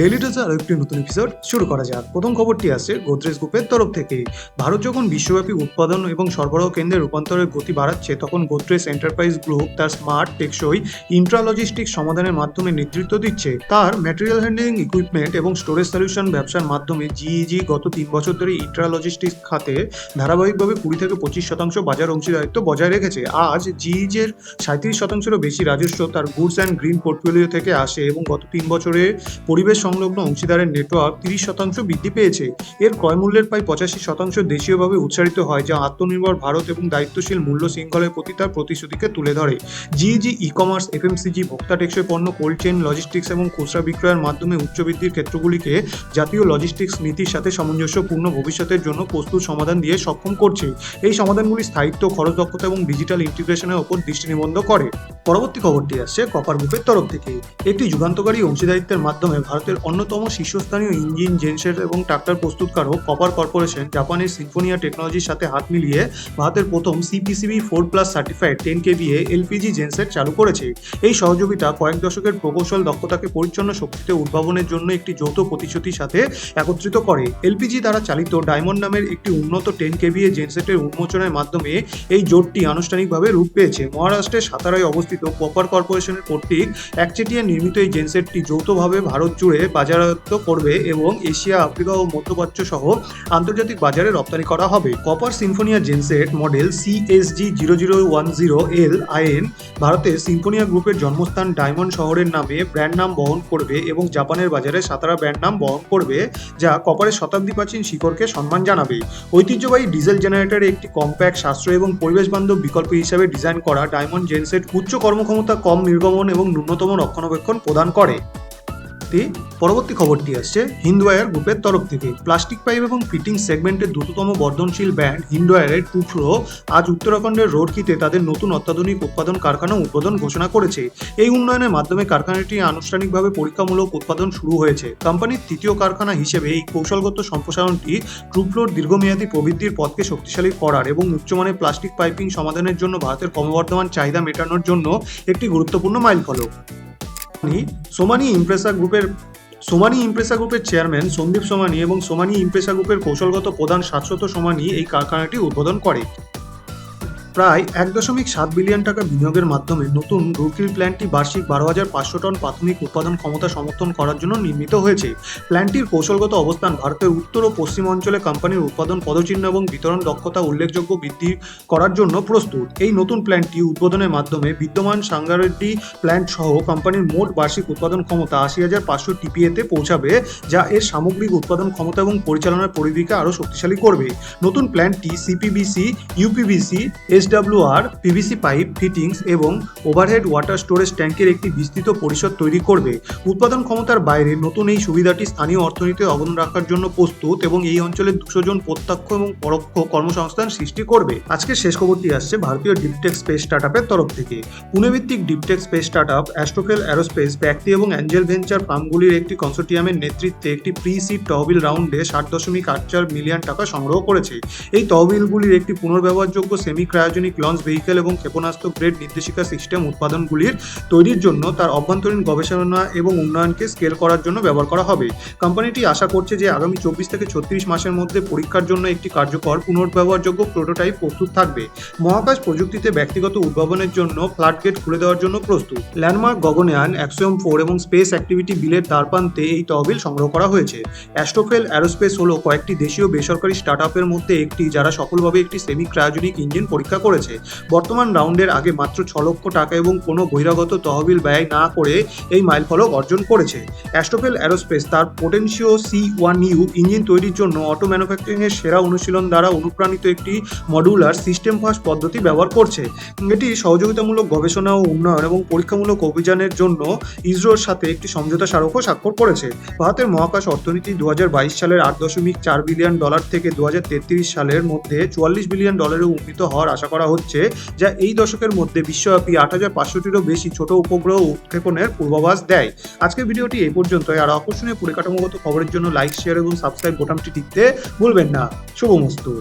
Daily ডোজে আরও একটি নতুন এপিসোড শুরু করা যাক। প্রথম খবরটি আসছে গোদরেজ গ্রুপের তরফ থেকে। ভারত যখন বিশ্বব্যাপী উৎপাদন এবং সরবরাহ কেন্দ্রে রূপান্তরের গতি বাড়াচ্ছে, তখন গোদরেজ এন্টারপ্রাইজ গ্রুপ তার স্মার্ট টেকসই ইন্ট্রালজিস্টিক সমাধানের মাধ্যমে নেতৃত্ব দিচ্ছে। তার ম্যাটেরিয়াল হ্যান্ডলিং ইকুইপমেন্ট এবং স্টোরেজ সলিউশন ব্যবসার মাধ্যমে জিইজি গত তিন বছর ধরে ইন্ট্রালজিস্টিক খাতে ধারাবাহিকভাবে কুড়ি থেকে পঁচিশ শতাংশ বাজার অংশীদারিত্ব বজায় রেখেছে। আজ জিইজের সাঁত্রিশ শতাংশেরও বেশি রাজস্ব তার গুডস অ্যান্ড গ্রিন পোর্টফোলিও থেকে আসে এবং গত তিন বছরে পরিবেশ সংলগ্ন অংশীদারের নেটওয়ার্ক তিরিশ শতাংশ বৃদ্ধি পেয়েছে। এর ক্রয় মূল্যের প্রায় পঁচাশি শতাংশ দেশীয়ভাবে উৎসারিত হয়, যা আত্মনির্ভর ভারত এবং দায়িত্বশীল মূল্য শৃঙ্খলের প্রতি তার প্রতিশ্রুতিকে তুলে ধরে। জিইজি ই কমার্স এফএমসিজি ভোক্তা টেকসই পণ্য কোল্ড চেইন লজিস্টিক্স এবং খুচরা বিক্রয়ের মাধ্যমে উচ্চ বৃদ্ধির ক্ষেত্রগুলিকে জাতীয় লজিস্টিক্স নীতির সাথে সামঞ্জস্যপূর্ণ ভবিষ্যতের জন্য প্রস্তুত সমাধান দিয়ে সক্ষম করছে। এই সমাধানগুলি স্থায়িত্ব, খরচ দক্ষতা এবং ডিজিটাল ইন্টিগ্রেশনের ওপর দৃষ্টি নিবন্ধ করে। পরবর্তী খবরটি আসছে কপার গ্রুপের তরফ থেকে। একটি যুগান্তকারী অংশীদারিত্বের মাধ্যমে ভারতের অন্যতম শীর্ষস্থানীয় ইঞ্জিন জেনসেট এবং ট্রাক্টর প্রস্তুতকারক কপার কর্পোরেশন জাপানের সিম্ফোনিয়া টেকনোলজির সাথে হাত মিলিয়ে ভারতের প্রথম CPCB four plus certified ten KVA LPG genset চালু করেছে। এই সহযোগিতা কয়েক দশকের প্রকৌশল দক্ষতাকে পরিচ্ছন্ন শক্তিতে উদ্ভাবনের জন্য একটি যৌথ প্রতিশ্রুতির সাথে একত্রিত করে। এলপিজি দ্বারা চালিত ডায়মন্ড নামের একটি উন্নত টেন কেভিএ জেনসেটের উন্মোচনের মাধ্যমে এই জোটটি আনুষ্ঠানিকভাবে রূপ পেয়েছে। মহারাষ্ট্রের সাতারায় অবস্থিত কপার কর্পোরেশনের কর্তৃক একচেটিয়া নির্মিত এই জেনসেটটি যৌথভাবে ভারত জুড়ে বাজারায়ত্ত করবে এবং এশিয়া, আফ্রিকা ও মধ্যপ্রাচ্য সহ আন্তর্জাতিক বাজারে রপ্তানি করা হবে। Cooper Symphonia genset model CSG zero zero one zero L IN ভারতের সিম্ফোনিয়া গ্রুপের জন্মস্থান ডায়মন্ড শহরের নামে ব্র্যান্ড নাম বহন করবে এবং জাপানের বাজারে সাতারা ব্র্যান্ড নাম বহন করবে, যা কপারের শতাব্দী প্রাচীন শিকড়কে সম্মান জানাবে। ঐতিহ্যবাহী ডিজেল জেনারেটরে একটি কম্প্যাক্ট, সাশ্রয় এবং পরিবেশ বান্ধব বিকল্প হিসাবে ডিজাইন করা ডায়মন্ড জেনসেট উচ্চ কর্মক্ষমতা কম নির্গমন এবং ন্যূনতম রক্ষণাবেক্ষণ প্রদান করে। তে পরবর্তী খবরটি আসছে হিন্দওয়ার গ্রুপের তরফ থেকে। প্লাস্টিক পাইপ এবং ফিটিং সেগমেন্টের দ্রুততম বর্ধনশীল ব্যান্ড হিন্দওয়ারের টুফ্রো আজ উত্তরাখণ্ডের রোডকিতে তাদের নতুন অত্যাধুনিক উৎপাদন কারখানা উদ্বোধন ঘোষণা করেছে। এই উন্নয়নের মাধ্যমে কারখানাটি আনুষ্ঠানিকভাবে পরীক্ষামূলক উৎপাদন শুরু হয়েছে। কোম্পানির তৃতীয় কারখানা হিসেবে এই কৌশলগত সম্প্রসারণটি ট্রুফ্লোর দীর্ঘমেয়াদী প্রবৃদ্ধির পথকে শক্তিশালী করার এবং উচ্চমানের প্লাস্টিক পাইপিং সমাধানের জন্য ভারতের ক্রমবর্ধমান চাহিদা মেটানোর জন্য একটি গুরুত্বপূর্ণ মাইলফলক সোমানি ইমপ্রেসা গ্রুপের, সোমানি ইমপ্রেসা গ্রুপের চেয়ারম্যান সন্দীপ সোমানি এবং সোমানি ইমপ্রেসা গ্রুপের কৌশলগত প্রধান শাশ্বত সোমানি এই কারখানাটি উদ্বোধন করে। প্রায় এক দশমিক সাত বিলিয়ন টাকা বিনিয়োগের মাধ্যমে নতুন রুকিল প্ল্যান্টটি বার্ষিক বারো হাজার পাঁচশো টন প্রাথমিক উৎপাদন ক্ষমতা সমর্থন করার জন্য নির্মিত হয়েছে। প্ল্যান্টটির কৌশলগত অবস্থান ভারতের উত্তর ও পশ্চিম অঞ্চলে কোম্পানির উৎপাদন, পদচিহ্ন এবং বিতরণ দক্ষতা উল্লেখযোগ্য বৃদ্ধি করার জন্য প্রস্তুত। এই নতুন প্ল্যান্টটি উদ্বোধনের মাধ্যমে বিদ্যমান সাঙ্গারেড্ডি প্ল্যান্ট সহ কোম্পানির মোট বার্ষিক উৎপাদন ক্ষমতা আশি হাজার পাঁচশো টিপিএতে পৌঁছাবে, যা এর সামগ্রিক উৎপাদন ক্ষমতা এবং পরিচালনার পরিধিকে আরও শক্তিশালী করবে। নতুন প্ল্যান্টটি CPBC, UPBC SWR PVC pipe fittings এবং ওভারহেড ওয়াটার স্টোরেজ ট্যাঙ্কের একটি বিস্তৃত পরিষদ তৈরি করবে। উৎপাদন ক্ষমতার বাইরে নতুন এই সুবিধাটি স্থানীয় অর্থনীতিতে অবদান রাখার জন্য প্রস্তুত এবং এই অঞ্চলের দুশো জন প্রত্যক্ষ এবং পরোক্ষ কর্মসংস্থান সৃষ্টি করবে। আজকে শেষ খবরটি আসছে ভারতীয় ডিপটেক স্পেস স্টার্টআপের তরফ থেকে। পুনে ভিত্তিক deeptech space startup, Astrophel, aerospace, ব্যক্তি এবং অ্যাঞ্জেল ভেঞ্চার ফার্মগুলির একটি কনসোর্টিয়ামের নেতৃত্বে একটি প্রি সিড তহবিল রাউন্ডে ষাট দশমিক আট চার মিলিয়ন টাকা সংগ্রহ করেছে। এই তহবিলগুলির একটি পুনর্ব্যবহারযোগ্য সেমি ক্রায়োজেনিক লঞ্চ ভেহিকেল এবং ক্ষেপণাস্ত্র গ্রেড নির্দেশিকা সিস্টেম উৎপাদনগুলির তৈরির জন্য তার অভ্যন্তরীণ গবেষণা এবং উন্নয়নকে স্কেল করার জন্য ব্যবহার করা হবে। কোম্পানিটি আশা করছে যে আগামী চব্বিশ থেকে ছত্রিশ মাসের মধ্যে পরীক্ষার জন্য একটি কার্যকর, পুনর্ব্যবহারযোগ্য প্রোটোটাইপ প্রস্তুত থাকবে। মহাকাশ প্রযুক্তিতে ব্যক্তিগত উদ্ভাবনের জন্য ফ্লাড গেট খুলে দেওয়ার জন্য প্রস্তুত। ল্যান্ডমার্ক গগনয়ান অ্যাক্সিয়ম ফোর এবং স্পেস অ্যাক্টিভিটি বিলের দ্বারপ্রান্তে এই তহবিল সংগ্রহ করা হয়েছে। অ্যাস্ট্রোফেল অ্যারোস্পেস হলো কয়েকটি দেশীয় বেসরকারি স্টার্টআপের মধ্যে একটি, যারা সফলভাবে একটি সেমি ক্রায়োজনিক ইঞ্জিন পরীক্ষা করেছে। বর্তমান রাউন্ডের আগে মাত্র ছ লক্ষ টাকা এবং কোনো বহিরাগত তহবিল ব্যয় না করে এই মাইলফলক অর্জন করেছে। অ্যাস্ট্রোফেল অ্যারোস্পেস তার Potentio C one U engine তৈরির জন্য অটো ম্যানুফ্যাকচারিংয়ের সেরা অনুশীলন দ্বারা অনুপ্রাণিত একটি মডুলার সিস্টেম ফাস্ট পদ্ধতি ব্যবহার করছে। এটি সহযোগিতামূলক গবেষণা ও উন্নয়ন এবং পরীক্ষামূলক অভিযানের জন্য ইসরোর সাথে একটি সমঝোতা স্মারকও স্বাক্ষর করেছে। ভারতের মহাকাশ অর্থনীতি দু হাজার বাইশ সালের আট দশমিক চার বিলিয়ন ডলার থেকে দু হাজার তেত্রিশ সালের মধ্যে চুয়াল্লিশ বিলিয়ন ডলারে উন্নীত হওয়ার আশা করা হচ্ছে যা এই দশকের মধ্যে বিশ্বব্যাপী আট হাজার পাঁচশোটিরও বেশি ছোট উপগ্রহ উৎক্ষেপণের পূর্বাভাস দেয়। আজকের ভিডিওটি এই পর্যন্ত আর আকর্ষণীয় পরিকাঠামোগত খবরের জন্য লাইক শেয়ার এবং সাবস্ক্রাইব বোতামটি টিপতে ভুলবেন না। শুভমস্তু।